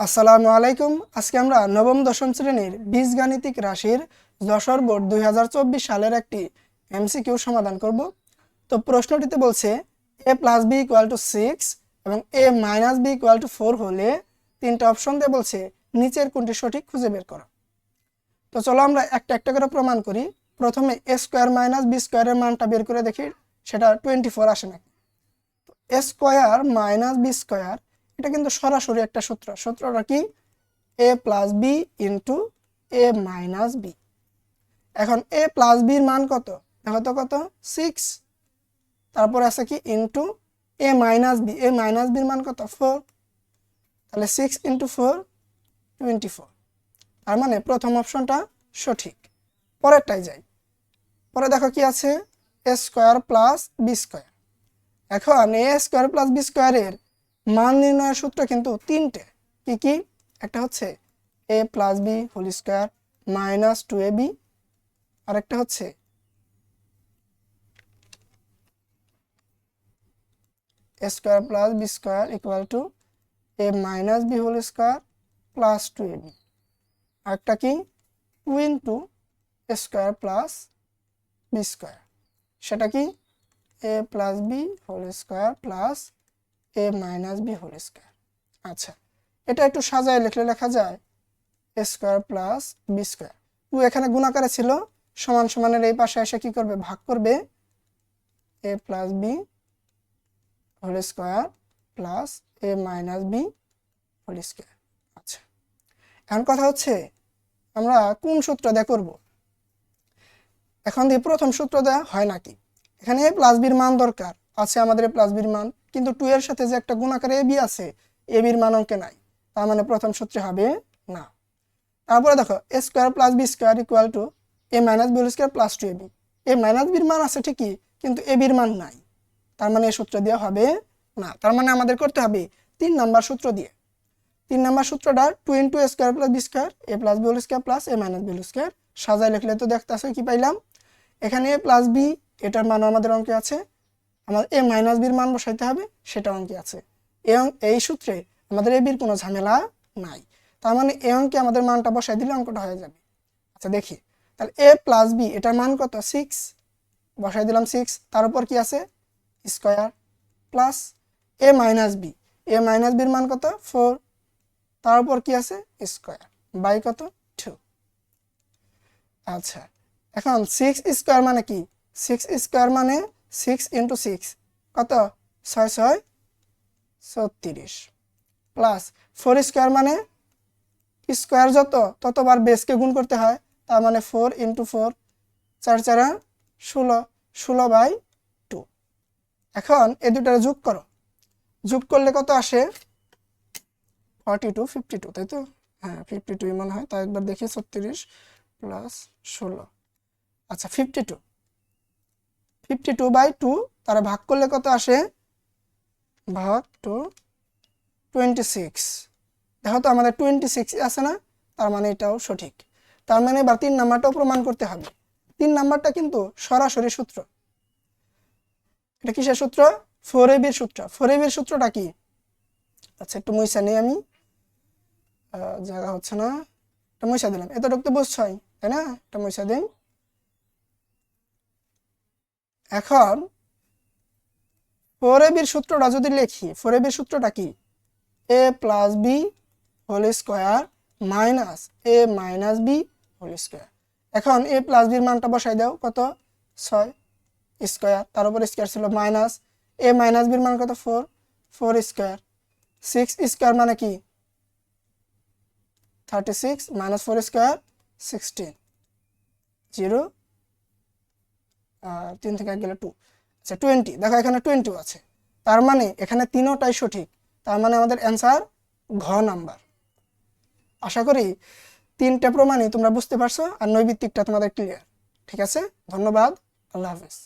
আসসালামু আলাইকুম। আজকে আমরা নবম, দশম শ্রেণির বীজগাণিতিক রাশির যশোর বোর্ড দুই হাজার চব্বিশ সালের একটি এমসিকিউ সমাধান করব। তো প্রশ্নটিতে বলছে A plus B equal to six এবং A minus B equal to four হলে তিনটা অপশন দিয়ে বলছে, নিচের কোনটি সঠিক খুঁজে বের করো। তো চলো আমরা একটা একটা করে প্রমাণ করি। প্রথমে এ স্কোয়ার মাইনাস বি স্কোয়ারের মানটা বের করে দেখি, সেটা টোয়েন্টি ফোর আসে নাকি। A square minus B square এটা কিন্তু সরাসরি একটা সূত্র। সূত্রটা কি? A plus B into A minus B এখন এ প্লাস বির মান কত? দেখো তো কত? সিক্স তারপর আছে কি? Into A minus B A minus বির মান কত? ফোর তাহলে six into four twenty four তার মানে প্রথম অপশনটা সঠিক। পরেরটাই যাই। পরে দেখো কি আছে? A square plus B square এখন এ স্কোয়ার প্লাস বি স্কোয়ারের মান নির্ণয়ের সূত্র কিন্তু তিনটে। কি কি? একটা হচ্ছে A plus B whole square minus two A B আর একটা হচ্ছে A square plus B square equal to A minus B whole square plus two A B আরেকটা কি? Two into A square plus B square সেটা কি? A plus B whole square plus A minus B whole square. আচ্ছা এটা একটু সাজায় লিখলে লেখা যায়, A square plus B square. Two এখানে গুণাকারে ছিল, সমান সমানের এই পাশে এসে কি করবে? ভাগ করবে, A plus B whole square plus A minus B whole square. আচ্ছা এখন কথা হচ্ছে, আমরা কোন সূত্র দিয়ে করব? এখন দিয়ে প্রথম সূত্র দেওয়া হয় নাকি? এখানে প্লাস বির মান দরকার, আছে আমাদের প্লাস বির মান। কিন্তু টু এর সাথে যে একটা গুণাকার এ বি আছে এ বির মান অঙ্কে নাই। তার মানে প্রথম সূত্রে হবে না। তারপরে দেখো A square plus B square equal to A minus B square plus two A B A minus বির মান আছে ঠিকই, কিন্তু এ বির মান নাই। তার মানে এই সূত্র দিয়ে হবে না। তার মানে আমাদের করতে হবে তিন নাম্বার সূত্র দিয়ে। তিন নাম্বার সূত্রটা two into A square plus B square A plus B square plus A minus B square সাজায় লিখলে তো দেখতে আসে কি পাইলাম? এখানে এ প্লাস বি এটার মানও আমাদের অঙ্কে আছে। আমাদের এ মাইনাস বির মান বসাইতে হবে, সেটা অঙ্কে আছে। এ অঙ্ক- এই সূত্রে আমাদের এ বির কোনো ঝামেলা নাই। তার মানে এ অঙ্কে আমাদের মানটা বসাই দিলে অঙ্কটা হয়ে যাবে। আচ্ছা দেখি। তাহলে এ প্লাস বি এটার মান কত? সিক্স বসাই দিলাম সিক্স তার উপর কি আছে? Square plus A minus B A minus বির মান কত? ফোর তার উপর কি আছে? স্কোয়ার বাই কত? টু আচ্ছা এখন সিক্স স্কোয়ার মানে কি? সিক্স স্কোয়ার মানে সিক্স ইন্টু সিক্স, কত? ছয় ছয়, ছত্রিশ। প্লাস ফোর স্কোয়ার মানে স্কোয়ার যত? ততবার বেসকে গুণ করতে হয়, তার মানে ফোর ইন্টু ফোর, চার, চারা, ষোলো ষোলো বাই টু। এখন এ দুটার যোগ করো। যোগ করলে কত আসে? ফর্টি টু, ফিফটি টু, তাই তো? হ্যাঁ ফিফটি টুই মনে হয়, তাই একবার দেখি, ছত্রিশ প্লাস ষোলো। আচ্ছা fifty two. Fifty two by two তারা ভাগ করলে কত আসে? ভাগ টু টোয়েন্টি সিক্স দেখো তো, আমাদের টোয়েন্টি সিক্স আছে না? তার মানে এটাও সঠিক। তার মানে এবার তিন নাম্বারটাও প্রমাণ করতে হবে। তিন নাম্বারটা কিন্তু সরাসরি সূত্র। এটা কিসের সূত্র? ফোর এবির সূত্র। ফোর এবির সূত্রটা কি? আচ্ছা একটু মইসা নেই আমি। জায়গা হচ্ছে না। এটা মইসা দিলাম। এতটুকু তো বুঝছই, তাই না? এটা মইসা দিই। এখন ফোর এবির সূত্রটা যদি লিখি ফোর এবির সূত্রটা কি? A plus B whole square minus A minus B whole square এখন এ প্লাস বির মানটা বসাই দাও, কত? ছয় স্কোয়ার তার উপর স্কোয়ার ছিল মাইনাস এ মাইনাস বির মান কত? Four four square six square মানে কি? Thirty six minus four square sixteen zero তিন থেকে এক গেলে টু আচ্ছা টোয়েন্টি দেখো এখানে টোয়েন্টি আছে। তার মানে এখানে তিনোটাই সঠিক। তার মানে আমাদের অ্যান্সার ঘ নাম্বার আশা করি তিনটা প্রমাণই তোমরা বুঝতে পারছ আর নৈবিত্তিকটা তোমাদের ক্লিয়ার ঠিক আছে? ধন্যবাদ। আল্লাহ হাফেজ।